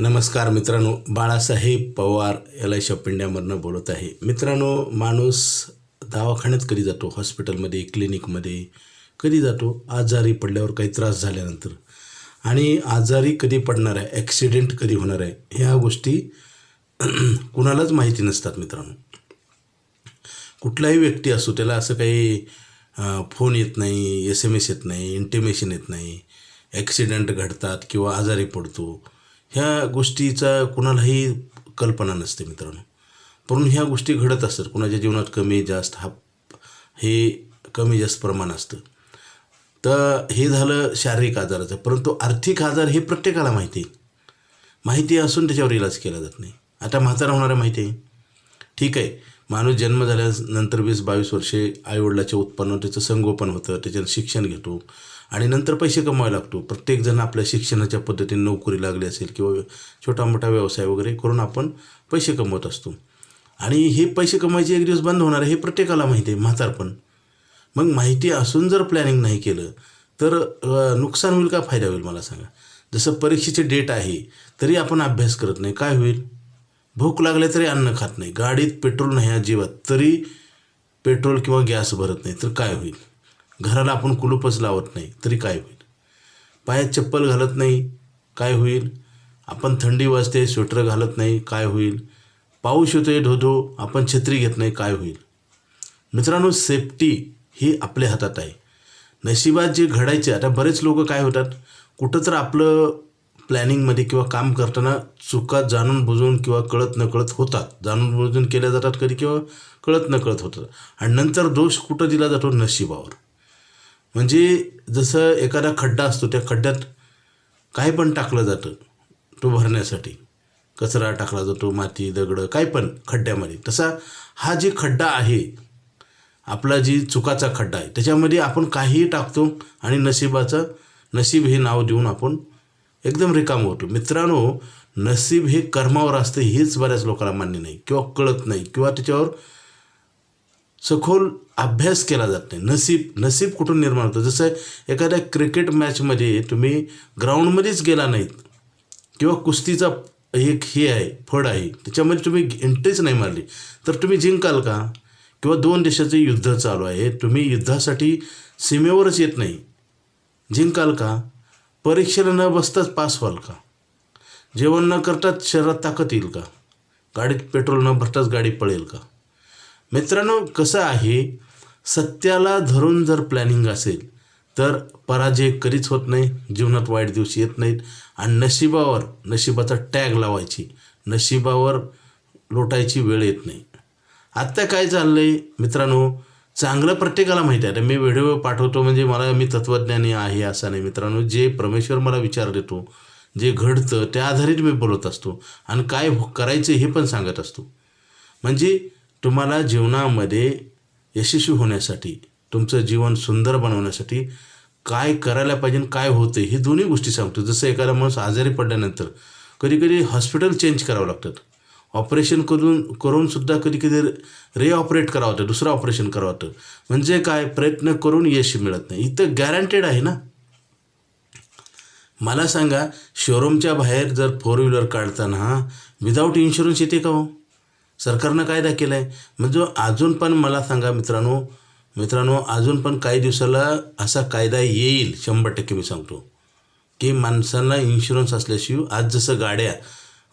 नमस्कार मित्रांनो Balasaheb Pawar L I shop इंडियामधनं बोलत आहे. मित्रांनो माणूस दवाखान्यात कधी जातो? हॉस्पिटलमध्ये क्लिनिकमध्ये कधी जातो? आजारी पडल्यावर काही त्रास झाल्यानंतर. आणि आजारी कधी पडणार आहे? ॲक्सिडेंट कधी होणार आहे? ह्या गोष्टी कुणालाच माहिती नसतात मित्रांनो. कुठलाही व्यक्ती असो त्याला असं काही फोन येत नाही एस एम एस येत नाही इंटिमेशन येत नाही. ॲक्सिडेंट घडतात किंवा आजारी पडतो. ह्या गोष्टीचा कुणालाही कल्पना नसते मित्रांनो. पण ह्या गोष्टी घडत असतात. कुणाच्या जीवनात कमी जास्त हा हे कमी जास्त प्रमाण असतं. तर हे झालं शारीरिक आजाराचं. परंतु आर्थिक आजार हे प्रत्येकाला माहिती आहे. माहिती असून त्याच्यावर इलाज केला जात नाही. आता म्हातारा होणारा माहिती आहे. ठीक आहे. माणूस जन्म झाल्यानंतर वीस बावीस वर्षे आईवडिलाच्या उत्पन्न त्याचं संगोपन होतं त्याच्यानं शिक्षण घेतो आणि नंतर पैसे कमवायला लागतो. प्रत्येकजण आपल्या शिक्षणाच्या पद्धतीने नोकरी लागली असेल किंवा छोटा मोठा व्यवसाय वगैरे करून आपण पैसे कमवत असतो. आणि हे पैसे कमवायचे एक दिवस बंद होणार हे प्रत्येकाला माहिती आहे म्हातारपण मग माहिती असून जर प्लॅनिंग नाही केलं तर नुकसान होईल का फायदा होईल मला सांगा. जसं परीक्षेचे डेट आहे तरी आपण अभ्यास करत नाही. काय होईल? भूक लागले तरी अन्न खात नाही. गाडीत पेट्रोल नाही अजिबात तरी पेट्रोल किंवा गॅस भरत नाही तर काय होईल? घराला आपण कुलूपच लावत नाही तरी काय होईल? पायात चप्पल घालत नाही काय होईल? आपण थंडी वाजते स्वेटर घालत नाही काय होईल? पाऊस येतोय धोधो आपण छत्री घेत नाही काय होईल? मित्रांनो सेफ्टी ही आपल्या हातात आहे. नशिबात जे घडायचे आता बरेच लोक काय होतात? कुठं तर आपलं प्लॅनिंगमध्ये किंवा काम करताना चुका जाणून बुजून किंवा कळत नकळत होतात. जाणून बुजून केल्या जातात कधी किंवा कळत नकळत होतात. आणि नंतर दोष कुठं दिला जातो? नशिबावर. म्हणजे जसं एखादा खड्डा असतो त्या खड्ड्यात काय पण टाकलं जातं तो भरण्यासाठी. कचरा टाकला जातो माती दगडं काय पण खड्ड्यामध्ये. तसा हा जे खड्डा आहे आपला जी चुकाचा खड्डा आहे त्याच्यामध्ये आपण काहीही टाकतो आणि नशिबाचं नशीब हे नाव देऊन आपण एकदम रिकाम होतो. मित्रांनो नसीब हे कर्मावर असतं हेच बऱ्याच लोकांना मान्य नाही. किंवा कळत नाही किंवा त्याच्यावर सखोल अभ्यास केला जात नाही. नसीब नसीब कुठून निर्माण होतं? जसं एखाद्या क्रिकेट मॅचमध्ये तुम्ही ग्राउंडमध्येच गेला नाहीत किंवा कुस्तीचा एक हे आहे फड आहे त्याच्यामध्ये तुम्ही एंट्रीच नाही मारली तर तुम्ही जिंकाल का? किंवा दोन देशाचे युद्ध चालू आहे तुम्ही युद्धासाठी सीमेवरच येत नाही. जिंकाल का? परीक्षेला न बसताच पास व्हाल का? जेवण न करताच शरीरात ताकद येईल का? गाडीत पेट्रोल न भरताच गाडी पळेल का? मित्रांनो कसं आहे? सत्याला धरून जर प्लॅनिंग असेल तर पराजय कधीच होत नाही जीवनात वाईट दिवस येत नाहीत आणि नशिबावर नशिबाचा टॅग लावायची नशिबावर लोटायची वेळ येत नाही. आत्ता काय चाललं आहे मित्रांनो चांगलं प्रत्येकाला माहिती आहे. आता मी व्हिडिओ पाठवतो म्हणजे मला मी तत्त्वज्ञानी आहे असं नाही. मित्रांनो जे परमेश्वर मला विचार देतो जे घडतं त्या आधारित मी बोलत असतो. आणि काय हो- करायचं हे पण सांगत असतो. म्हणजे तुम्हाला जीवनामध्ये यशस्वी होण्यासाठी तुमचं जीवन सुंदर बनवण्यासाठी काय करायला पाहिजे आणि काय होतं हे दोन्ही गोष्टी सांगतो. जसं एखादा माणूस आजारी पडल्यानंतर कधी कधी हॉस्पिटल चेंज करावं लागतात ऑपरेशन करून करूनसुद्धा कधी कधी रिऑपरेट करावं होतं दुसरं ऑपरेशन करावं होतं म्हणजे काय? प्रयत्न करून यश मिळत नाही. इथं गॅरंटेड आहे ना? मला सांगा शोरूमच्या बाहेर जर फोर व्हीलर काढताना विदाऊट इन्शुरन्स येते का हो? सरकारनं कायदा केला आहे म्हणजे अजून पण मला सांगा मित्रांनो मित्रांनो अजून पण काही दिवसाला असा कायदा येईल. शंभर टक्के मी सांगतो. की माणसांना इन्शुरन्स असल्याशिवाय आज जसं गाड्या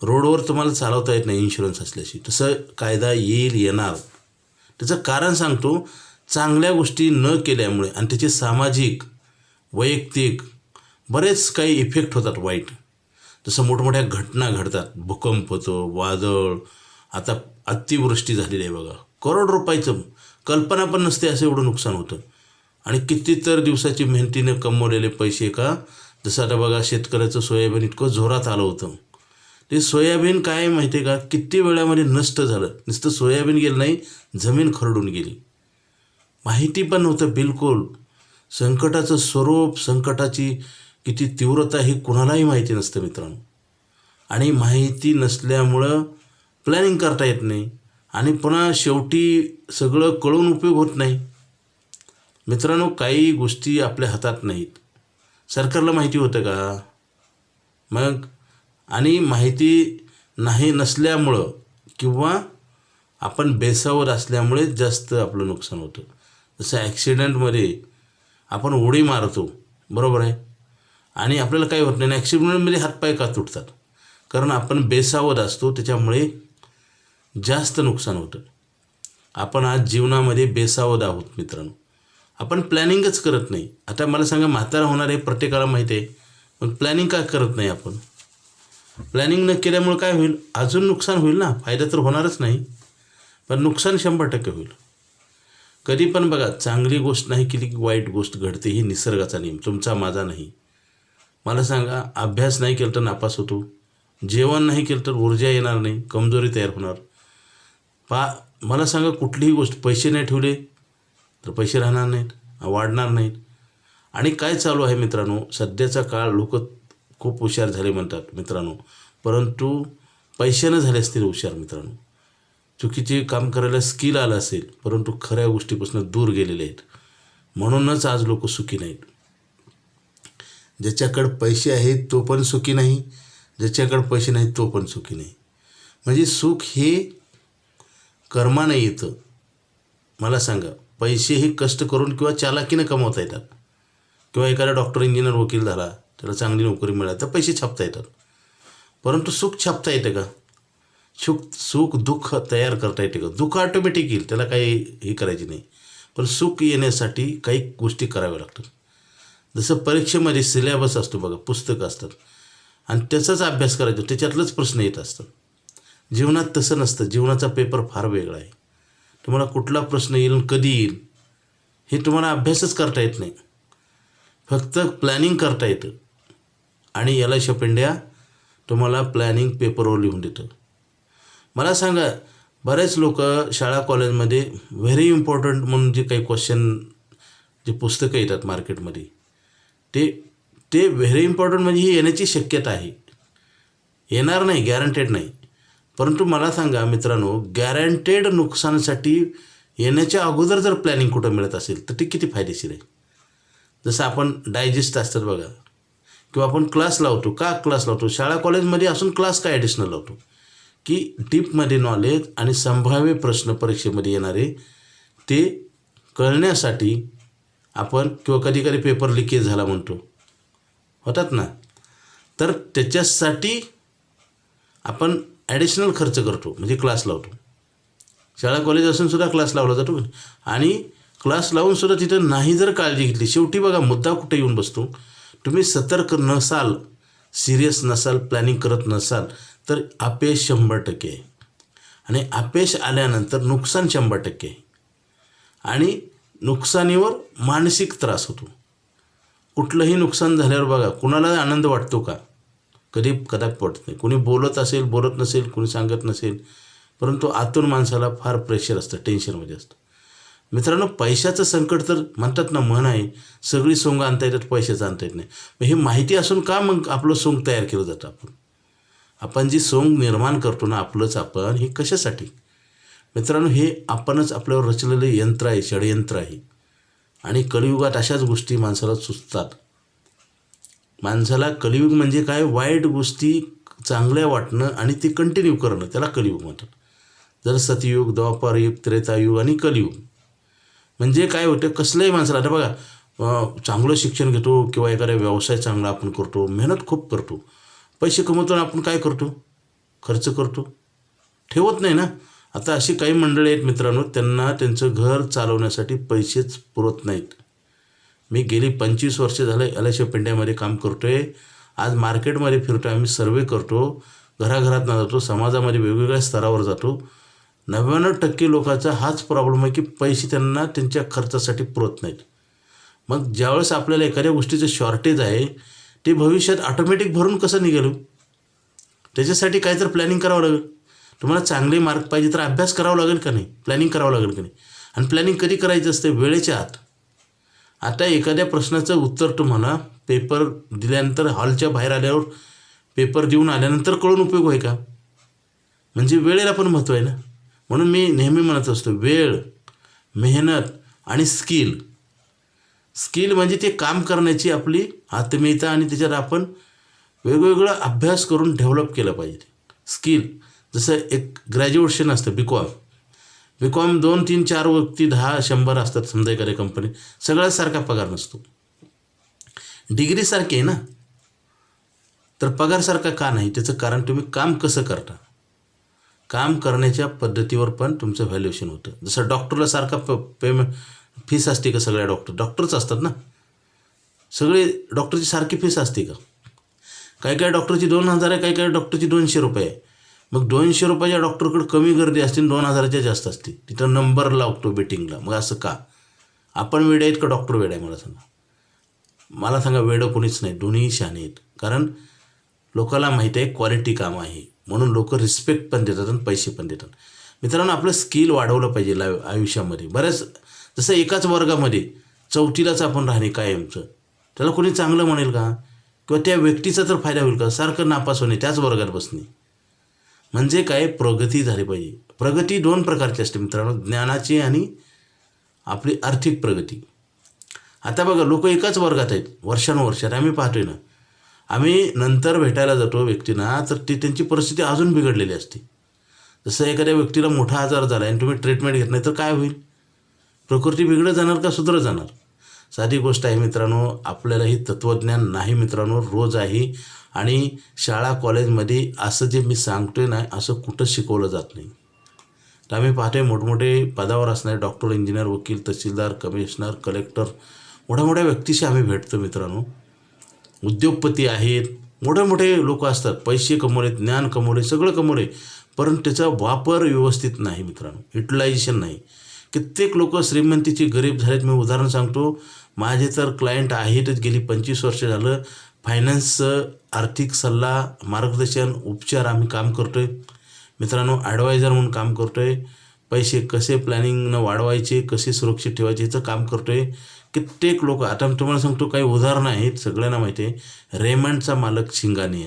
रोडवर तुम्हाला चालवता येत नाही इन्शुरन्स असल्याशी. तसं कायदा येईल येणार. त्याचं कारण सांगतो चांगल्या गोष्टी न केल्यामुळे आणि त्याचे सामाजिक वैयक्तिक बरेच काही इफेक्ट होतात वाईट. जसं मोठमोठ्या घटना घडतात. भूकंप होतो वादळ. आता अतिवृष्टी झालेली आहे बघा. करोड रुपयाचं कल्पना पण नसते असं एवढं नुकसान होतं. आणि किती तर दिवसाची मेहनतीने कमवलेले पैसे का? जसं आता बघा शेतकऱ्याचं सोयाबीन इतकं जोरात आलं होतं. ते सोयाबीन काय माहिती आहे का? किती वेळामध्ये नष्ट झालं? नुसतं सोयाबीन गेलं नाही जमीन खरडून गेली. माहिती पण नव्हतं बिलकुल. संकटाचं स्वरूप संकटाची किती तीव्रता ही कुणालाही माहिती नसतं मित्रांनो. आणि माहिती नसल्यामुळं प्लॅनिंग करता येत नाही. आणि पुन्हा शेवटी सगळं कळून उपयोग होत नाही. मित्रांनो काही गोष्टी आपल्या हातात नाहीत. सरकारला माहिती होतं का? मग आणि माहिती नाही नसल्यामुळं किंवा आपण बेसावर असल्यामुळे जास्त आपलं नुकसान होतं. जसं ॲक्सिडेंटमध्ये आपण उडी मारतो बरोबर आहे? आणि आपल्याला काही होत नाही. ॲक्सिडेंटमध्ये हातपाय का तुटतात? कारण आपण बेसावध असतो त्याच्यामुळे जास्त नुकसान होतं. आपण आज जीवनामध्ये बेसावध आहोत मित्रांनो. आपण प्लॅनिंगच करत नाही. आता मला सांगा म्हातारा होणार आहे प्रत्येकाला माहीत आहे पण प्लॅनिंग का करत नाही आपण? प्लॅनिंग न केल्यामुळे काय होईल? अजून नुकसान होईल ना? फायदा तर होणारच नाही. पण नुकसान शंभर टक्के होईल. कधी पण बघा चांगली गोष्ट नाही केली की वाईट गोष्ट घडते. ही निसर्गाचा नियम. तुमचा माझा नाही. मला सांगा अभ्यास नाही केला तर नापास होतो. जेवण नाही केलं तर ऊर्जा येणार नाही. कमजोरी तयार होणार. पा मला सांगा कुठलीही गोष्ट पैसे नाही ठेवले तर पैसे राहणार नाहीत वाढणार नाहीत. आणि काय चालू आहे मित्रांनो? सध्याचा काळ लोक खूप हुशार झाले म्हणतात मित्रांनो. परंतु पैशानं झाले असतील हुशार मित्रांनो. चुकीचे काम करायला स्किल आलं असेल परंतु खऱ्या गोष्टीपासून दूर गेलेले आहेत. म्हणूनच आज लोक सुखी नाहीत. ज्याच्याकडं पैसे आहेत तो पण सुखी नाही ज्याच्याकडं पैसे नाहीत तो पण सुखी नाही. म्हणजे सुख हे कर्मानं येतं. मला सांगा पैसे हे कष्ट करून किंवा चालाकीनं कमवता येतात? किंवा एखादा डॉक्टर इंजिनियर वकील झाला त्याला चांगली नोकरी मिळाली तर पैसे छापता येतात. परंतु सुख छापता येतं का? सुख सुख दुःख तयार करता येते का? दुःख ऑटोमॅटिक येईल त्याला काही हे करायची नाही. पण सुख येण्यासाठी काही गोष्टी कराव्या लागतात. जसं परीक्षेमध्ये सिलेबस असतो बघा पुस्तकं असतात. आणि त्याचाच अभ्यास करायचो त्याच्यातलंच प्रश्न येत असतात. जीवनात तसं नसतं जीवनाचा पेपर फार वेगळा आहे. तुम्हाला कुठला प्रश्न येईल आणि कधी येईल हे तुम्हाला अभ्यासच करता येत नाही. फक्त प्लॅनिंग करता येतं. आणि याला शपेंड्या तुम्हाला प्लॅनिंग पेपरवर लिहून देतं. मला सांगा बरेच लोक शाळा कॉलेजमध्ये व्हेरी इम्पॉर्टंट म्हणून जे काही क्वेश्चन जे पुस्तकं येतात मार्केटमध्ये ते ते व्हेरी इम्पॉर्टंट म्हणजे ही येण्याची शक्यता आहे. येणार नाही गॅरंटेड नाही. परंतु मला सांगा मित्रांनो गॅरंटेड नुकसानासाठी येण्याच्या अगोदर जर प्लॅनिंग कुठं मिळत असेल तर ते किती फायदेशीर आहे? जसं आपण डायजेस्ट असतात बघा किंवा आपण क्लास लावतो. का क्लास लावतो? शाळा कॉलेजमध्ये असून क्लास काय ॲडिशनल लावतो? की डीपमध्ये नॉलेज आणि संभाव्य प्रश्न परीक्षेमध्ये येणारे ते कळण्यासाठी आपण किंवा कधी कधी पेपर लिकेज झाला म्हणतो. होतात ना? तर त्याच्यासाठी आपण ॲडिशनल खर्च करतो म्हणजे क्लास लावतो. शाळा कॉलेज असूनसुद्धा क्लास लावला जातो. आणि क्लास लावूनसुद्धा तिथं नाही जर काळजी घेतली शेवटी बघा मुद्दा कुठे येऊन बसतो? तुम्ही सतर्क नसाल सिरियस नसाल प्लॅनिंग करत नसाल तर अपयश शंभर टक्के. आहे आणि अपयश आल्यानंतर नुकसान शंभर टक्के. आणि नुकसानीवर मानसिक त्रास होतो. कुठलंही नुकसान झाल्यावर बघा कुणाला आनंद वाटतो का? कधी कदापि वाटत नाही. कुणी बोलत असेल बोलत नसेल कुणी सांगत नसेल परंतु आतून माणसाला फार प्रेशर असतं टेन्शनमध्ये असतं. मित्रांनो पैशाचं संकट तर म्हणतात ना म्हण आहे. सगळी सोंग आणता येतात पैशाचं आणता येत नाही. मग हे माहिती असून का मग आपलं सोंग तयार केलं जातं आपण? आपण जी सोंग निर्माण करतो ना आपलंच आपण हे कशासाठी? मित्रांनो हे आपणच आपल्यावर रचलेलं यंत्र आहे षडयंत्र आहे. आणि कलियुगात अशाच गोष्टी माणसाला सुचतात. माणसाला कलियुग म्हणजे काय? वाईट गोष्टी चांगल्या वाटणं आणि ते कंटिन्यू करणं. त्याला कलियुग म्हणतात. जर सतयुग द्वापारयुग त्रेतायुग आणि कलियुग. म्हणजे काय होतं कसलंही माणसाला आता बघा चांगलं शिक्षण घेतो किंवा एखादा व्यवसाय चांगला आपण करतो मेहनत खूप करतो. पैसे कमवतो आणि आपण काय करतो? खर्च करतो. ठेवत नाही ना? आता अशी काही मंडळी आहेत मित्रांनो त्यांना त्यांचं घर चालवण्यासाठी पैसेच पुरत नाहीत. मी गेली पंचवीस वर्ष झालं एल पेंड्यामध्ये काम करतो आहे आज मार्केटमध्ये फिरतो आहे आम्ही सर्वे करतो. घराघरात जातो समाजामध्ये वेगवेगळ्या स्तरावर जातो. नव्याण्णव टक्के लोकांचा हाच प्रॉब्लेम आहे की पैसे त्यांना त्यांच्या खर्चासाठी पुरत नाहीत. मग ज्यावेळेस आपल्याला एखाद्या गोष्टीचं शॉर्टेज आहे ते भविष्यात ऑटोमॅटिक भरून कसं निघेल? त्याच्यासाठी काय तर प्लॅनिंग करावं लागेल. तुम्हाला चांगले मार्क पाहिजे तर अभ्यास करावा लागेल का नाही? प्लॅनिंग करावं लागेल का नाही? आणि प्लॅनिंग कधी करायचं असते? वेळेच्या आत. आता एखाद्या प्रश्नाचं उत्तर तुम्हाला पेपर दिल्यानंतर हॉलच्या बाहेर आल्यावर पेपर देऊन आल्यानंतर कळून उपयोग आहे का? म्हणजे वेळेला पण महत्त्व आहे ना? म्हणून मी नेहमी म्हणत असतो वेळ मेहनत आणि स्किल. स्किल म्हणजे ते काम करण्याची आपली आत्मीयता आणि त्याच्यात आपण वेगवेगळा अभ्यास करून डेव्हलप केलं पाहिजे. स्किल जसं एक ग्रॅज्युएशन असतं बी कॉम. बी कॉम दोन तीन चार व्यक्ती दहा शंभर असतात समजा एखाद्या कंपनी. सगळ्यासारखा पगार नसतो. डिग्रीसारखी आहे ना? तर पगारसारखा का नाही? त्याचं कारण तुम्ही काम कसं करता? काम करण्याच्या पद्धतीवर पण तुमचं व्हॅल्युएशन होतं. जसं डॉक्टरला सारखा प पेमेंट फीस असते का सगळ्या डॉक्टर डॉक्टरच असतात ना? सगळे डॉक्टरची सारखी फीस असते का? काही काही डॉक्टरची दोन हजार आहे काही काही डॉक्टरची दोनशे रुपये आहे. मग दोनशे रुपयाच्या डॉक्टरकडे कमी गर्दी असते आणि दोन हजाराच्या जास्त असते. तिथं नंबर लावतो बेटिंगला मग असं का? आपण वेड आहेत का डॉक्टर वेड आहे मला सांगा. मला सांगा वेडं कोणीच नाही. दोन्ही शाने आहेत. कारण लोकाला माहीत आहे क्वालिटी काम आहे. म्हणून लोक रिस्पेक्ट पण देतात आणि पैसे पण देतात. मित्रांनो आपलं स्किल वाढवलं पाहिजे ला आयुष्यामध्ये. बऱ्याच जसं एकाच वर्गामध्ये चौथीलाच आपण राहणे कायमचं. त्याला कोणी चांगलं म्हणेल का? किंवा त्या व्यक्तीचा तर फायदा होईल का? सारखं नापास होणे त्याच वर्गात बसणे. म्हणजे काय? प्रगती झाली पाहिजे. प्रगती दोन प्रकारची असते मित्रांनो. ज्ञानाची आणि आपली आर्थिक प्रगती. आता बघा लोक एकाच वर्गात आहेत. वर्षानुवर्षात आम्ही पाहतोय ना. आम्ही नंतर भेटायला जातो व्यक्तींना तर ती त्यांची परिस्थिती अजून बिघडलेली असते. जसं एखाद्या व्यक्तीला मोठा आजार झाला आणि तुम्ही ट्रीटमेंट घेत नाही तर काय होईल? प्रकृती बिघडत जाणार का सुधरत जाणार? साधी गोष्ट आहे मित्रांनो आपल्यालाही तत्त्वज्ञान नाही मित्रांनो रोज आहे. आणि शाळा कॉलेजमध्ये असं जे मी सांगतोय ना असं कुठं शिकवलं जात नाही. तर आम्ही पाहतोय मोठमोठे पदावर असणारे डॉक्टर इंजिनियर वकील तहसीलदार कमिशनर कलेक्टर मोठ्या मोठ्या व्यक्तीशी आम्ही भेटतो मित्रांनो. उद्योगपती आहेत मोठे मोठे लोक असतात पैसे कमवले ज्ञान कमवले सगळं कमवले परंतु त्याचा वापर व्यवस्थित नाही मित्रांनो युटिलायझेशन नाही. कित्येक लोक श्रीमंतीची गरीब झालेत मी उदाहरण सांगतो. माझे तर क्लायंट आहेतच गेली पंचवीस वर्ष झालं. फायनान्सचं आर्थिक सल्ला मार्गदर्शन उपचार आम्ही काम करतो आहे मित्रांनो ॲडवायझर म्हणून काम करतो आहे पैसे कसे प्लॅनिंगनं वाढवायचे कसे सुरक्षित ठेवायचे याचं काम करतो आहे कित्येक लोक आता मी तुम्हाला सांगतो काही उदाहरणं आहेत सगळ्यांना माहिती आहे. रेमंडचा मालक शिंगाने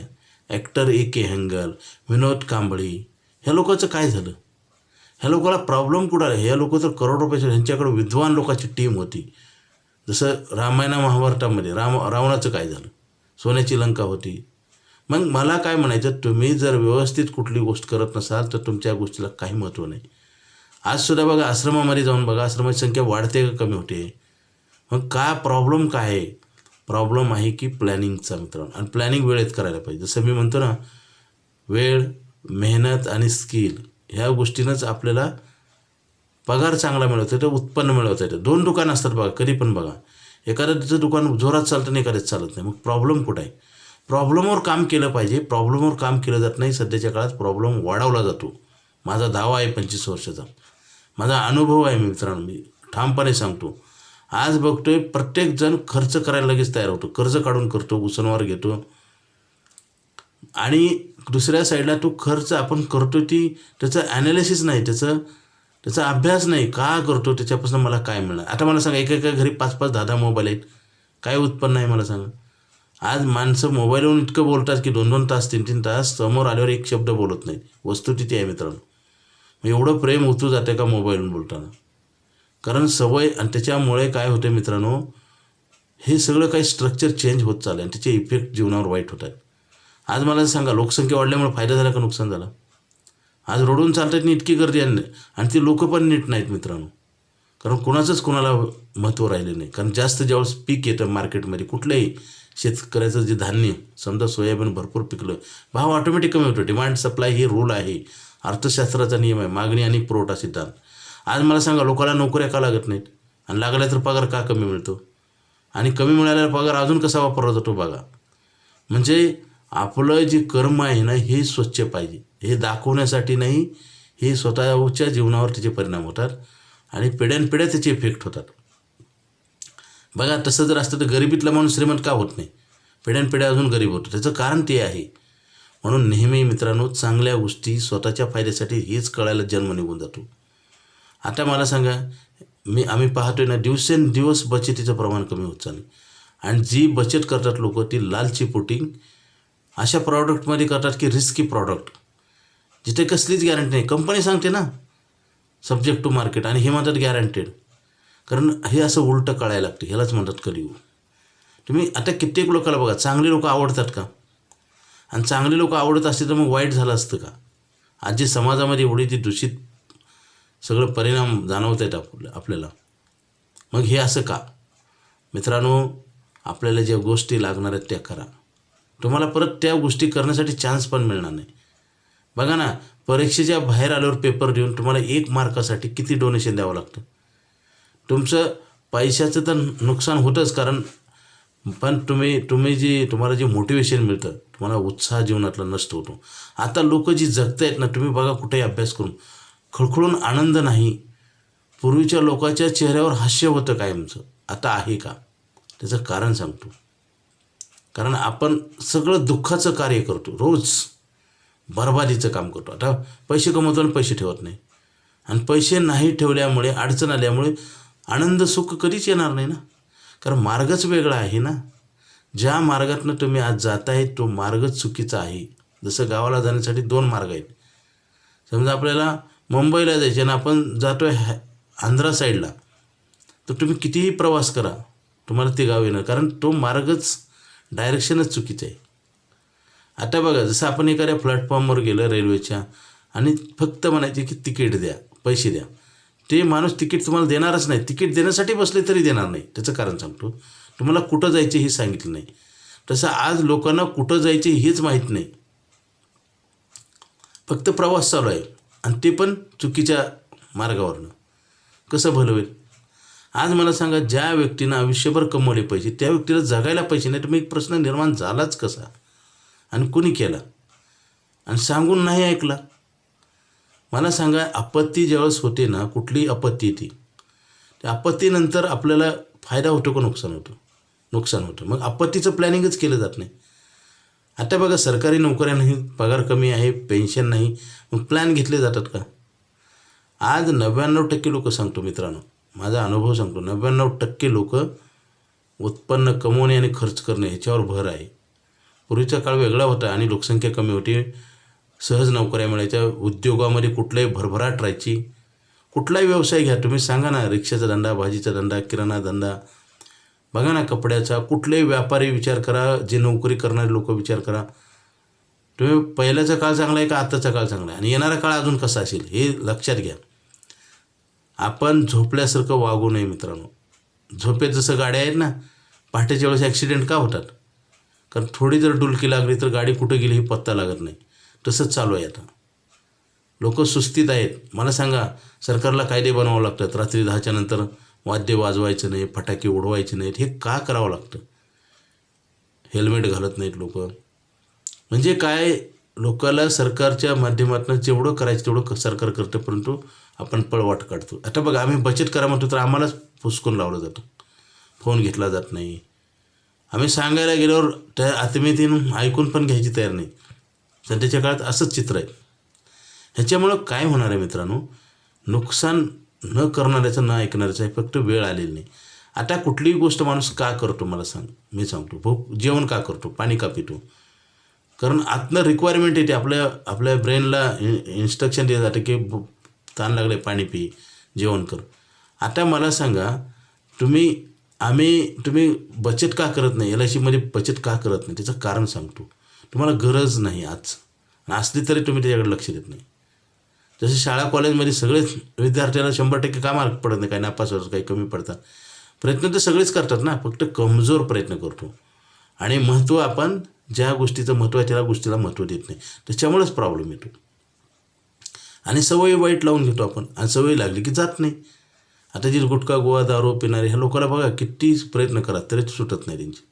ॲक्टर ए के हँगल विनोद कांबळी ह्या लोकांचं काय झालं? ह्या लोकाला प्रॉब्लेम कुठं आला? ह्या लोक तर करोड रुपयाचे ह्यांच्याकडे विद्वान लोकांची टीम होती. जसं रामायणा महाभारतामध्ये राम रावणाचं काय झालं? सोन्याची लंका होती. मग मला काय म्हणायचं तुम्ही जर व्यवस्थित कुठली गोष्ट करत नसाल तर तुमच्या गोष्टीला काही महत्त्व नाही. आजसुद्धा बघा आश्रमामध्ये जाऊन बघा आश्रमाची संख्या वाढते का कमी होते? मग काय प्रॉब्लेम काय आहे? प्रॉब्लेम आहे की प्लॅनिंगचा मित्रांनो. आणि प्लॅनिंग वेळेत करायला पाहिजे. जसं मी म्हणतो ना वेळ मेहनत आणि स्किल ह्या गोष्टीनंच आपल्याला पगार चांगला मिळवता येतो उत्पन्न मिळवता येतं. दोन दुकान असतात बघा कधी पण बघा. एखाद्याचं दुकान जोरात चालतं आणि एखाद्याच चालत नाही. मग प्रॉब्लेम कुठं आहे? प्रॉब्लेमवर काम केलं पाहिजे. प्रॉब्लेमवर काम केलं जात नाही. सध्याच्या काळात प्रॉब्लेम वाढवला जातो. माझा दावा आहे पंचवीस वर्षाचा. माझा अनुभव आहे मित्रांनो मी ठामपणे सांगतो. आज बघतोय प्रत्येकजण खर्च करायला लगेच तयार होतो. कर्ज काढून करतो उसनवार घेतो. आणि दुसऱ्या साईडला तो खर्च आपण करतो ती त्याचं ॲनालिसिस नाही त्याचं त्याचा अभ्यास नाही. का करतो त्याच्यापासून मला काय मिळणार? आता मला सांगा एका एका घरी पाच पाच दहा दहा मोबाईल आहेत. काय उत्पन्न आहे मला सांगा? आज माणसं मोबाईलवरून इतकं बोलतात की दोन दोन तास तीन तीन तास समोर आल्यावर एक शब्द बोलत नाही वस्तू तिथे आहे मित्रांनो. मग एवढं प्रेम होतो जाते का मोबाईलवरून बोलताना? कारण सवय आणि त्याच्यामुळे काय होते मित्रांनो हे सगळं काही स्ट्रक्चर चेंज होत चाललं आणि त्याचे इफेक्ट जीवनावर वाईट होत आहेत. आज मला सांगा लोकसंख्या वाढल्यामुळे फायदा झाला का नुकसान झालं? आज रोडून चालतात आणि इतकी गर्दी आणि आणि ते लोक पण नीट नाहीत मित्रांनो. कारण कोणाचंच कोणाला महत्त्व राहिलं नाही. कारण जास्त ज्यावेळेस पीक येतं मार्केटमध्ये कुठलंही शेतकऱ्याचं जे धान्य समजा सोयाबीन भरपूर पिकलं भाव ऑटोमॅटिक कमी होतो. डिमांड सप्लाय हे रूल आहे. अर्थशास्त्राचा नियम आहे. मागणी आणि पुरवठा सिद्धांत. आज मला सांगा लोकांना नोकऱ्या का लागत नाहीत? आणि लागल्या तर पगार का कमी मिळतो? आणि कमी मिळालेला पगार अजून कसा वापरला जातो बघा. म्हणजे आपलं जे कर्म आहे ना हे स्वच्छ पाहिजे. हे दाखवण्यासाठी नाही हे स्वतःच्या जीवनावर त्याचे परिणाम होतात आणि पिढ्यानपिढ्या त्याचे इफेक्ट होतात. बघा तसं जर असतं तर गरिबीतला माणूस श्रीमंत का होत नाही? पिढ्यानपिढ्या अजून गरीब होतो. त्याचं कारण ते आहे. म्हणून नेहमी मित्रांनो चांगल्या गोष्टी स्वतःच्या फायद्यासाठी हेच कळायला जन्म निघून जातो. आता मला सांगा मी आम्ही पाहतोय ना दिवसेंदिवस बचतीचं प्रमाण कमी होत चाललं आणि जी बचत करतात लोक ती लालची पोटिंग अशा प्रॉडक्टमध्ये करतात की रिस्की प्रॉडक्ट जिथे कसलीच गॅरंटी नाही. कंपनी सांगते ना सब्जेक्ट टू मार्केट आणि हे म्हणतात गॅरंटेड कारण हे असं उलटं कळायला लागतं. ह्यालाच म्हणतात कलियुग. तुम्ही आता कित्येक लोकांना बघा चांगले लोक आवडतात का? आणि चांगले लोक आवडत असते तर मग वाईट झालं असतं का? आज जे समाजामध्ये एवढी ती दूषित सगळं परिणाम जाणवत आहेत आपल्या आपल्याला. मग हे असं का? मित्रांनो आपल्याला ज्या गोष्टी लागणार आहेत त्या करा. तुम्हाला परत त्या गोष्टी करण्यासाठी चान्स पण मिळणार नाही. बघा ना परीक्षेच्या बाहेर आल्यावर पेपर देऊन तुम्हाला एक मार्कासाठी किती डोनेशन द्यावं लागतं? तुमचं पैशाचं तर नुकसान होतंच कारण पण तुम्ही तुम्ही जी तुम्हाला जे मोटिवेशन मिळतं तुम्हाला उत्साह जीवनातला नष्ट होतो. आता लोक जी जगत आहेत ना तुम्ही बघा कुठेही अभ्यास करून. खळखळून आनंद नाही. पूर्वीच्या लोकाच्या चेहऱ्यावर हास्य होतं कायमचं आता आहे का? त्याचं कारण सांगतो. कारण आपण सगळं दुःखाचं कार्य करतो. रोज बरबादीचं काम करतो. आता पैसे कमवतो आणि पैसे ठेवत नाही. आणि पैसे नाही ठेवल्यामुळे अडचण आल्यामुळे आनंद सुख कधीच येणार नाही ना? कारण मार्गच वेगळा आहे ना? ज्या मार्गातनं तुम्ही आज जात आहेत तो मार्गच चुकीचा आहे. जसं गावाला जाण्यासाठी दोन मार्ग आहेत. समजा आपल्याला मुंबईला जायचे आणि आपण जातो आहे आंध्रा साईडला. तर तुम्ही कितीही प्रवास करा तुम्हाला ते गाव येणार. कारण तो मार्गच डायरेक्शनच चुकीचं आहे. आता बघा जसं आपण एखाद्या प्लॅटफॉर्मवर गेलं रेल्वेच्या आणि फक्त म्हणायचे की तिकीट द्या पैसे द्या. ते माणूस तिकीट तुम्हाला देणारच नाही. तिकीट देण्यासाठी बसले तरी देणार नाही. त्याचं कारण सांगतो. तुम्हाला कुठं जायचे हे सांगितलं नाही. तसं आज लोकांना कुठं जायचे हेच माहीत नाही. फक्त प्रवास चालू आहे. आणि ते पण चुकीच्या मार्गावरनं. कसं भलं होईल? आज मला सांगा ज्या व्यक्तीनं आयुष्यभर कमवले पैसे त्या व्यक्तीला जगायला पैसे नाही तर मग एक प्रश्न निर्माण झालाच कसा? आणि कुणी केला? आणि सांगून नाही ऐकला? मला सांगा आपत्ती ज्यावेळेस होते ना कुठली आपत्ती येते त्या आपत्तीनंतर आपल्याला फायदा होतो का नुकसान होतं? नुकसान होतं. मग आपत्तीचं प्लॅनिंगच केलं जात नाही. आता बघा सरकारी नोकऱ्या नाही पगार कमी आहे पेन्शन नाही. मग प्लॅन घेतले जातात का? आज नव्याण्णव टक्के लोक सांगतो मित्रांनो माझा अनुभव सांगतो नव्याण्णव टक्के लोक उत्पन्न कमवणे आणि खर्च करणे ह्याच्यावर भर आहे. पूर्वीचा काळ वेगळा होता आणि लोकसंख्या कमी होती. सहज नोकऱ्या मिळायच्या उद्योगामध्ये कुठलाही भरभराट राहायची. कुठलाही व्यवसाय घ्या तुम्ही सांगा ना रिक्षाचा धंदा भाजीचा धंदा किराणा धंदा बघा ना कपड्याचा कुठलेही व्यापारी विचार करा जे नोकरी करणारे लोक विचार करा. तुम्ही पहिल्याचा काळ चांगला आहे का आत्ताचा काळ चांगला आहे? आणि येणारा काळ अजून कसा असेल हे लक्षात घ्या. आपण झोपल्यासारखं वागू नये मित्रांनो. झोपेत जसं गाड्या आहेत ना पहाटेच्या वेळेस ॲक्सिडेंट का होतात? कारण थोडी जर डुलकी लागली तर गाडी कुठं गेली हे पत्ता लागत नाही. तसंच चालू आहे आता. लोक सुस्तीत आहेत. मला सांगा सरकारला कायदे बनवावं लागतात. रात्री दहाच्या नंतर वाद्य वाजवायचं नाही फटाके उडवायचे नाहीत हे का करावं लागतं? हेल्मेट घालत नाहीत लोक. म्हणजे काय लोकाला सरकारच्या माध्यमातून जेवढं करायचं तेवढं सरकार करतं परंतु आपण पळवाट काढतो. आता बघा आम्ही बचत करा म्हणतो तर आम्हालाच फुसकून लावलं जातं. फोन घेतला जात नाही. आम्ही सांगायला गेल्यावर त्या आत्मीयतेनं ऐकून पण घ्यायची तयार नाही. सध्याच्या काळात असंच चित्र आहे. ह्याच्यामुळं काय होणार आहे मित्रांनो? नुकसान न करणाऱ्याचं न ऐकणाऱ्याचं आहे फक्त वेळ आलेली नाही. आता कुठलीही गोष्ट माणूस का करतो मला सांग. मी सांगतो. भूक जेवण का करतो? पाणी का पितो? कारण आतनं रिक्वायरमेंट येते. आपल्या आपल्या ब्रेनला इन्स्ट्रक्शन दिलं जातं की ताण लागले पाणी पी जेवण कर. आता मला सांगा तुम्ही आम्ही तुम्ही बचत का करत नाही? एल आय सीमध्ये बचत का करत नाही? त्याचं कारण सांगतो. तुम्हाला गरज नाही आज. असली तरी तुम्ही त्याच्याकडे लक्ष देत नाही. जसे शाळा कॉलेजमध्ये सगळेच विद्यार्थ्याला शंभर टक्के का मार्क पडत नाही? काही नापास होतात काही कमी पडतात. प्रयत्न तर सगळेच करतात ना. फक्त कमजोर प्रयत्न करतो. आणि महत्त्व आपण ज्या गोष्टीचं महत्त्व आहे त्या गोष्टीला महत्त्व देत नाही. त्याच्यामुळेच प्रॉब्लेम येतो. आणि सवय वाईट लावून घेतो आपण. आणि सवय लागली की जात नाही. आता जे गुटखा गोवा दारू पिणारे ह्या लोकांना बघा किती प्रयत्न करा तरी सुटत नाही त्यांची.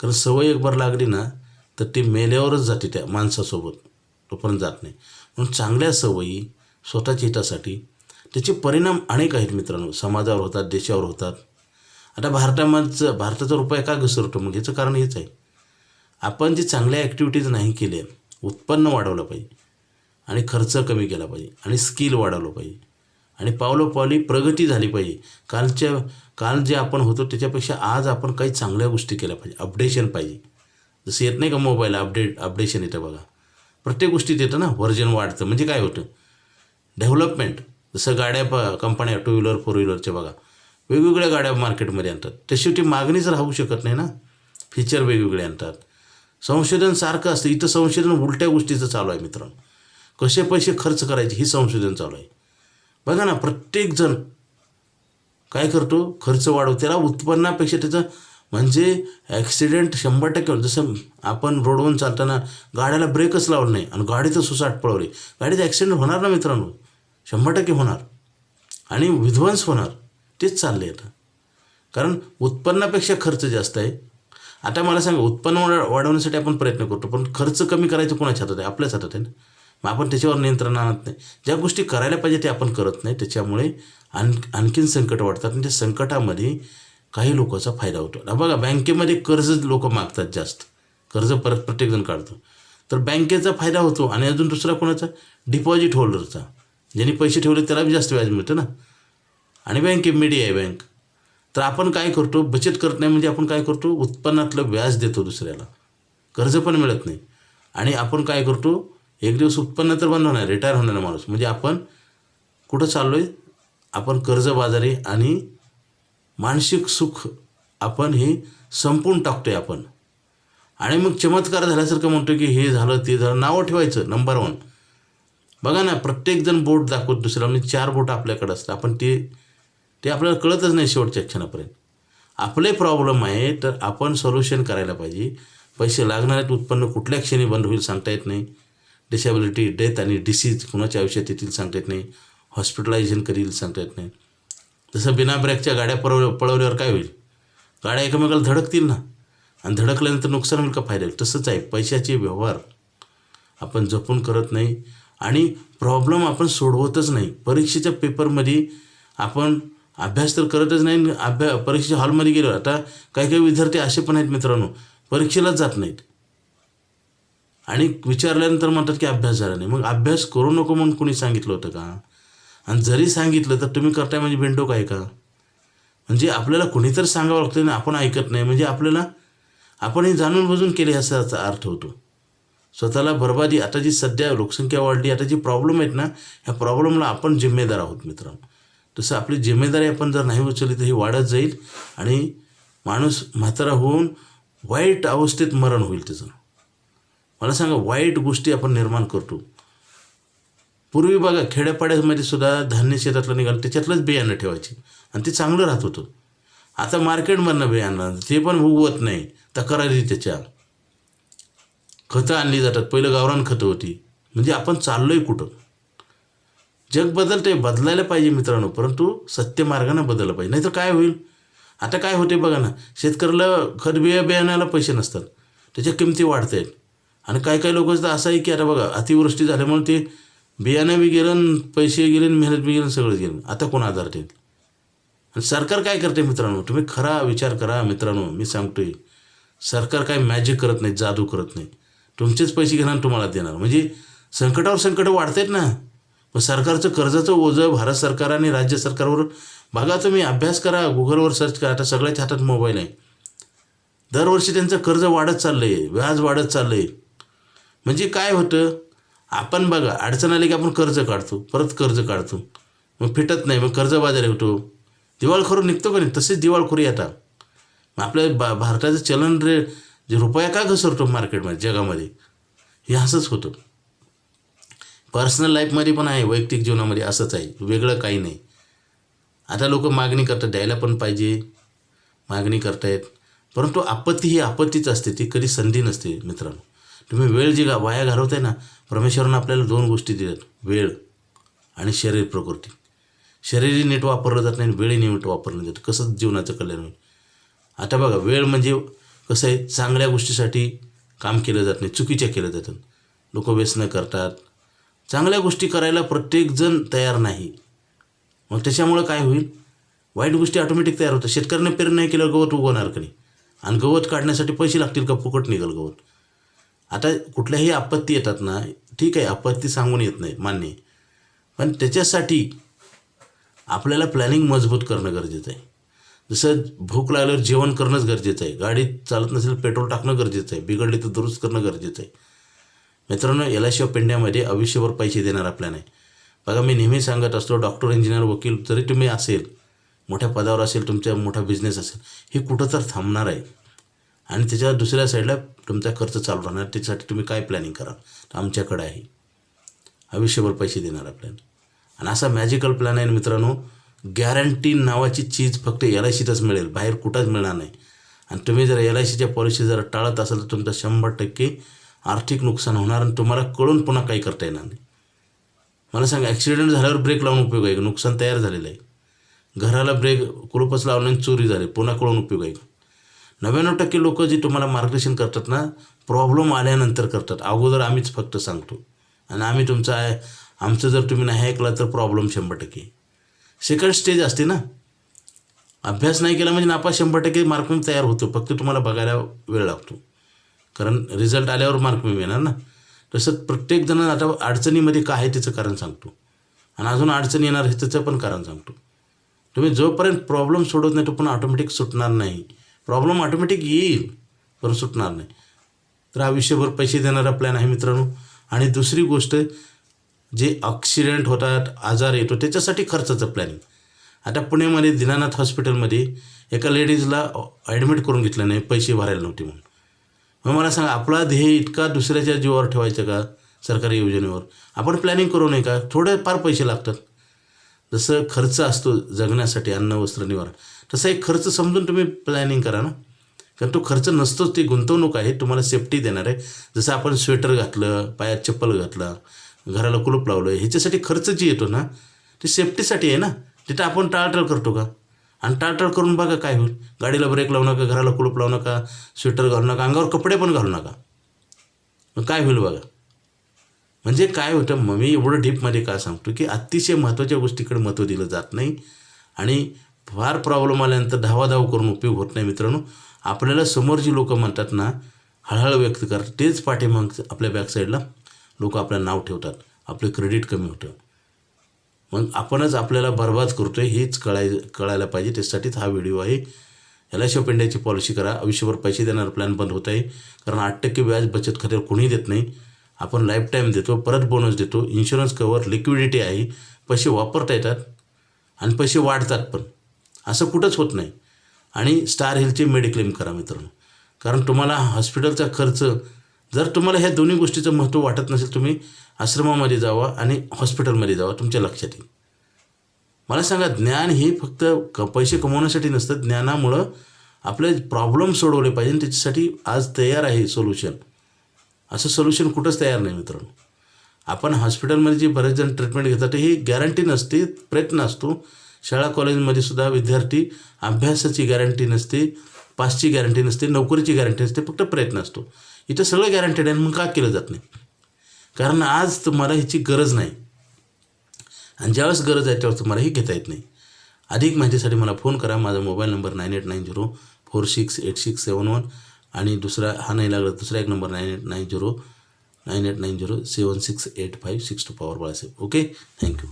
कारण सवय एक बार लागली ना तर ती मेल्यावरच जाते त्या माणसासोबत. तोपर्यंत जात नाही. म्हणून चांगल्या सवयी स्वतःच्या हितासाठी त्याचे परिणाम अनेक आहेत मित्रांनो. समाजावर होतात देशावर होतात. आता भारतामधचं भारताचा रुपया का घसरतो? मग याचं कारण हेच आहे. आपण जे चांगल्या ॲक्टिव्हिटीज नाही केल्या उत्पन्न वाढवलं पाहिजे आणि खर्च कमी केला पाहिजे आणि स्किल वाढवलं पाहिजे आणि पावलोपावली प्रगती झाली पाहिजे. कालच्या काल जे आपण होतो त्याच्यापेक्षा आज आपण काही चांगल्या गोष्टी केल्या पाहिजे. अपडेशन पाहिजे. जसं येत नाही का मोबाईल अपडेट अपडेशन येतं बघा. प्रत्येक गोष्टीत येतं ना व्हर्जन वाढतं. म्हणजे काय होतं? डेव्हलपमेंट जसं गाड्या प कंपन्या टू व्हीलर फोर व्हीलरच्या बघा वेगवेगळ्या गाड्या मार्केटमध्ये आणतात. त्याशिवटी ती मागणीच राहू शकत नाही ना. फीचर वेगवेगळे आणतात. संशोधन सारखं असतं. इथं संशोधन उलट्या गोष्टीचं चालू आहे मित्रांनो. कसे पैसे खर्च करायचे हे संशोधन चालू आहे. बघा ना प्रत्येकजण काय करतो? खर्च वाढव. त्याला उत्पन्नापेक्षा त्याचं म्हणजे ॲक्सिडेंट शंभर टक्के जसं आपण रोडवरून चालताना गाड्याला ब्रेकच लावलं नाही आणि गाडीचं सुसाट पळवली. गाडीचं ॲक्सिडेंट होणार ना मित्रांनो? शंभर टक्के होणार. आणि विध्वंस होणार. तेच चालले आता. कारण उत्पन्नापेक्षा खर्च जास्त आहे. आता मला सांगा उत्पन्न वाढ- वाढवण्यासाठी आपण प्रयत्न करतो पण खर्च कमी करायचं कोणाच्या हातात आहे? आपल्याच हातात आहे ना? मग आपण त्याच्यावर नियंत्रण आणत नाही. ज्या गोष्टी करायला पाहिजे ते आपण करत नाही. त्याच्यामुळे आण आणखीन संकट वाढतात. आणि त्या संकटामध्ये काही लोकांचा फायदा होतो. आता बघा बँकेमध्ये कर्ज लोक मागतात जास्त. कर्ज परत प्रत्येकजण काढतो. तर बँकेचा फायदा होतो आणि अजून दुसरा कोणाचा? डिपॉझिट होल्डरचा ज्यांनी पैसे ठेवले त्याला बी जास्त व्याज मिळतं ना. आणि बँके मीडिया आहे बँक. तर आपण काय करतो? बचत करत नाही म्हणजे आपण काय करतो? उत्पन्नातलं व्याज देतो दुसऱ्याला. कर्ज पण मिळत नाही. आणि आपण काय करतो? एक दिवस उत्पन्न तर बंद होणार रिटायर होणार माणूस. म्हणजे आपण कुठं चाललो आहे आपण कर्जबाजारी आणि मानसिक सुख आपण हे संपून आहे आपण. आणि मग चमत्कार झाल्यासारखं म्हणतो की हे झालं ते झालं नावं ठेवायचं नंबर वन बघा ना प्रत्येकजण बोट दाखवत दुसऱ्या म्हणजे चार बोट आपल्याकडे असतात. आपण ते ते आपल्याला कळतच नाही शेवटच्या क्षणापर्यंत. आपले प्रॉब्लेम आहे तर आपण सोल्युशन करायला पाहिजे. पैसे लागणार आहेत उत्पन्न कुठल्या क्षणी बंद होईल सांगता येत नाही. डिसेबिलिटी डेथ आणि डिसीज कुणाच्या आयुष्यात येतील सांगता येत नाही. हॉस्पिटलायझेशन करील सांगता येत नाही. तसं बिना ब्रेकच्या गाड्या पळव पळवल्यावर काय होईल? गाड्या एकमेकाला धडकतील ना? आणि धडकल्यानंतर नुकसान होईल का फायदा होईल? तसंच आहे. पैशाचे व्यवहार आपण जपून करत नाही. आणि प्रॉब्लेम आपण सोडवतच नाही. परीक्षेच्या पेपरमध्ये आपण अभ्यास तर करतच नाही अभ्या परीक्षेच्या हॉलमध्ये गेलो. आता काही काही विद्यार्थी असे पण आहेत मित्रांनो परीक्षेलाच जात नाहीत. आणि विचारल्यानंतर म्हणतात की अभ्यास झाला नाही. मग अभ्यास करू नको म्हणून कोणी सांगितलं होतं का? आणि जरी सांगितलं तर तुम्ही करताय म्हणजे बेंडोक आहे का? म्हणजे आपल्याला कोणीतरी सांगावं लागतं आणि आपण ऐकत नाही. म्हणजे आपल्याला आपण हे जाणून बुजून केले असा याचा अर्थ होतो. स्वतःला बरबादी आता जी सध्या लोकसंख्या वाढली आता जी प्रॉब्लेम आहेत ना ह्या प्रॉब्लेमला आपण जिम्मेदार आहोत मित्रांनो. तसं आपली जिम्मेदारी आपण जर नाही उचलली तर ही वाढत जाईल आणि माणूस म्हातारा होऊन वाईट अवस्थेत मरण होईल त्याचं. मला सांगा वाईट गोष्टी आपण निर्माण करतो. पूर्वी बघा खेड्यापाड्यामध्ये सुद्धा धान्य शेतातलं निघालं त्याच्यातलंच बियाणं ठेवायचे. आणि ते चांगलं राहत होतं. आता मार्केटमधनं बियाणं ते पण उगवत नाही. तक्रारी त्याच्या. खतं आणली जातात. पहिलं गावरान खतं होती. म्हणजे आपण चाललो आहे कुठं? जग बदलते बदलायला पाहिजे मित्रांनो. परंतु सत्य मार्गानं बदललं पाहिजे. नाहीतर काय होईल? आता काय होते बघा ना. शेतकऱ्याला खत बिया बियाण्याला पैसे नसतात. त्याच्या किमती वाढत आहेत आणि काही काही लोक तर असं आहे की आता बघा अतिवृष्टी झाल्यामुळे ते बियाणं बी गेलं पैसे गेले आणि मेहनत बी गेलं सगळं गेलं आता कोण आधार देईल? आणि सरकार काय करते मित्रांनो? तुम्ही खरा विचार करा मित्रांनो. मी सांगतोय सरकार काय मॅजिक करत नाही जादू करत नाही. तुमचेच पैसे घेणार आणि तुम्हाला देणार. म्हणजे संकटावर संकट वाढत आहेत ना. मग सरकारचं कर्जाचं ओझं भारत सरकार आणि राज्य सरकारवर बघा तुम्ही. अभ्यास करा. गुगलवर सर्च करा. आता सगळ्याच्या हातात मोबाईल आहे. दरवर्षी त्यांचं कर्ज वाढत चाललं आहे व्याज वाढत चाललं आहे म्हणजे काय होतं? आपण बघा अडचण आली की आपण कर्ज काढतो परत कर्ज काढतो. मग फिटत नाही मग कर्ज बाजारी होतो. दिवाळखोर निघतो का नाही? तसेच दिवाळखोरी आता मग आपल्या बा भारताचं चलन रे जे रुपया का घसरतो मार्केटमध्ये जगामध्ये? हे असंच होतं. पर्सनल लाईफमध्ये पण आहे वैयक्तिक जीवनामध्ये असंच आहे. वेगळं काही नाही. आता लोक मागणी करतात द्यायला पण पाहिजे. मागणी करतायत. परंतु आपत्ती ही आपत्तीच असते ती कधी संधी नसते मित्रांनो. तुम्ही वेळ जी गा वाया घालवताय ना परमेश्वरानं आपल्याला दोन गोष्टी दिल्यात. वेळ आणि शरीर प्रकृती. शरीरही नीट वापरलं जात नाही आणि वेळही नीट वापरलं जातं. कसं जीवनाचं कल्याण होईल? आता बघा वेळ म्हणजे कसं आहे? चांगल्या गोष्टीसाठी काम केलं जात नाही चुकीच्या केलं जातं लोक व्यसनं करतात. चांगल्या गोष्टी करायला प्रत्येकजण तयार नाही. मग त्याच्यामुळं काय होईल? वाईट गोष्टी ऑटोमॅटिक तयार होतात. शेतकऱ्याने पेरणी नाही केलं गवत उगवणार का नाही? आणि गवत काढण्यासाठी पैसे लागतील का? फुकट निघेल गवत. आता कुठल्याही आपत्ती येतात ना ठीक आहे आपत्ती सांगून येत नाही मान्य पण त्याच्यासाठी आपल्याला प्लॅनिंग मजबूत करणं गरजेचं आहे. जसं भूक लागल्यावर जेवण करणंच गरजेचं आहे. गाडी चालत नसेल पेट्रोल टाकणं गरजेचं आहे. बिघडली तर दुरुस्त करणं गरजेचं आहे. मित्रांनो एल आय आयुष्यभर पैसे देणारा प्लॅन आहे. बघा मी नेहमी सांगत असतो डॉक्टर इंजिनियर वकील जरी तुम्ही असेल मोठ्या पदावर असेल तुमचा मोठा बिझनेस असेल हे कुठं तर थांबणार आहे. आणि त्याच्या दुसऱ्या साईडला तुमचा खर्च चालू राहणार. त्याच्यासाठी तुम्ही काय प्लॅनिंग कराल? आमच्याकडे आहे. आयुष्यभर पैसे देणारा प्लॅन आणि असा मॅजिकल प्लॅन आहे मित्रांनो गॅरंटी नावाची चीज फक्त एल आय सीतच मिळेल. बाहेर कुठंच मिळणार नाही. आणि तुम्ही जर एल आय सीच्या पॉलिसी जर टाळत असाल तर तुमचं शंभर टक्के आर्थिक नुकसान होणार आणि तुम्हाला कळून पुन्हा काही करता येणार नाही. मला सांगा ॲक्सिडेंट झाल्यावर ब्रेक लावून उपयोग आहे नुकसान तयार झालेलं आहे. घराला ब्रेक कुलूपच लावल्याने चोरी झाली. पुन्हा कळून उपयोग आहे नव्याण्णव टक्के लोक जे तुम्हाला मार्गदर्शन करतात ना प्रॉब्लेम आल्यानंतर करतात. अगोदर आम्हीच फक्त सांगतो. आणि आम्ही तुमचं आहे आमचं जर तुम्ही नाही ऐकलं तर प्रॉब्लेम शंभर टक्के. सेकंड स्टेज असते ना. अभ्यास नाही केला म्हणजे नापास शंभर टक्के मार्क तयार होतो. फक्त तुम्हाला बघायला वेळ लागतो. कारण रिझल्ट आल्यावर मार्क येणार ना. तसं प्रत्येकजण आता अडचणीमध्ये काय आहे त्याचं कारण सांगतो. आणि अजून अडचण येणार आहे त्याचं पण कारण सांगतो. तुम्ही जोपर्यंत प्रॉब्लेम सोडत नाही तो पण ऑटोमॅटिक सुटणार नाही. प्रॉब्लेम ऑटोमॅटिक येईल. पण सुटणार नाही. तर आयुष्यभर पैसे देणारा प्लॅन आहे मित्रांनो. आणि दुसरी गोष्ट जे ॲक्सिडेंट होतात आजार येतो त्याच्यासाठी खर्चाचं प्लॅनिंग आता पुण्यामध्ये दीनानाथ हॉस्पिटलमध्ये एका लेडीजला ॲडमिट करून घेतलं नाही पैसे भरायला नव्हते म्हणून. मग मला सांगा आपला ध्येय इतका दुसऱ्याच्या जीवावर ठेवायचा का सरकारी योजनेवर? आपण प्लॅनिंग करू नये का? थोडे फार पैसे लागतात. जसं खर्च असतो जगण्यासाठी अन्न वस्त्र निवारा. तसा एक खर्च समजून तुम्ही प्लॅनिंग करा ना. कारण तो खर्च नसतोच ती गुंतवणूक आहे तुम्हाला सेफ्टी देणार आहे. जसं आपण स्वेटर घातलं पायात चप्पल घातलं घराला कुलूप लावलं ह्याच्यासाठी खर्च जी येतो ना ती सेफ्टीसाठी आहे ना. तिथं आपण टाळटाळ करतो का? आणि टाळटाळ करून बघा काय होईल. गाडीला ब्रेक लावू नका घराला कुलूप लावू नका स्वेटर घालू नका अंगावर कपडे पण घालू नका. मग काय होईल बघा? म्हणजे काय होतं मग मी एवढं डीपमध्ये काय सांगतो की अतिशय महत्त्वाच्या गोष्टीकडे महत्त्व दिलं जात नाही. आणि फार प्रॉब्लेम आल्यानंतर धावाधाव करून उपयोग होत नाही मित्रांनो. आपल्याला समोर जी लोक म्हणतात ना हळहळ व्यक्त करतात तेच पाठीमाग आपल्या बॅकसाईडला लोक आपलं नाव ठेवतात. आपलं क्रेडिट कमी होतं. मग आपणच आपल्याला बर्बाद करतो आहे हेच कळाय कळायला पाहिजे. त्यासाठीच हा व्हिडिओ आहे. एल आय शॉप इंडियाची पॉलिसी करा. आयुष्यभर पैसे देणार प्लॅन बंद होत आहे. कारण आठ टक्के व्याज बचत खात्यावर कोणी देत नाही. आपण लाईफ टाईम देतो परत बोनस देतो. इन्शुरन्स कवर लिक्विडिटी आहे. पैसे वापरता येतात आणि पैसे वाढतात पण. असं कुठंच होत नाही. आणि स्टार हेल्थची मेडिक्लेम करा मित्रांनो. कारण तुम्हाला हॉस्पिटलचा खर्च जर तुम्हाला ह्या दोन्ही गोष्टीचं महत्त्व वाटत नसेल तुम्ही आश्रमामध्ये जावा आणि हॉस्पिटलमध्ये जावा तुमच्या लक्षात येईल. मला सांगा ज्ञान हे फक्त क पैसे कमवण्यासाठी नसतं ज्ञानामुळं आपले प्रॉब्लेम सोडवले पाहिजे आणि त्याच्यासाठी आज तयार आहे सोल्युशन असं सोल्युशन कुठंच तयार नाही मित्रांनो. आपण हॉस्पिटलमध्ये जे बरेच जण ट्रीटमेंट घेतात ही गॅरंटी नसते प्रयत्न असतो शाळा कॉलेजमध्ये सुद्धा विद्यार्थी अभ्यासाची गॅरंटी नसते पासची गॅरंटी नसते नोकरीची गॅरंटी नसते फक्त प्रयत्न असतो. इथं सगळं गॅरंटेड आहे मग का केलं जात नाही? कारण आज तुम्हाला ह्याची गरज नाही. आणि ज्यावेळेस गरज आहे त्यावेळेस तुम्हाला हे घेता येत नाही. अधिक माहितीसाठी मला फोन करा. माझा mobile number nine eight nine zero four six eight six seven one आणि दुसरा हा नाही लागला दुसरा एक number nine eight nine zero nine eight nine zero seven six eight five six two Pawar Balasaheb. Okay thank you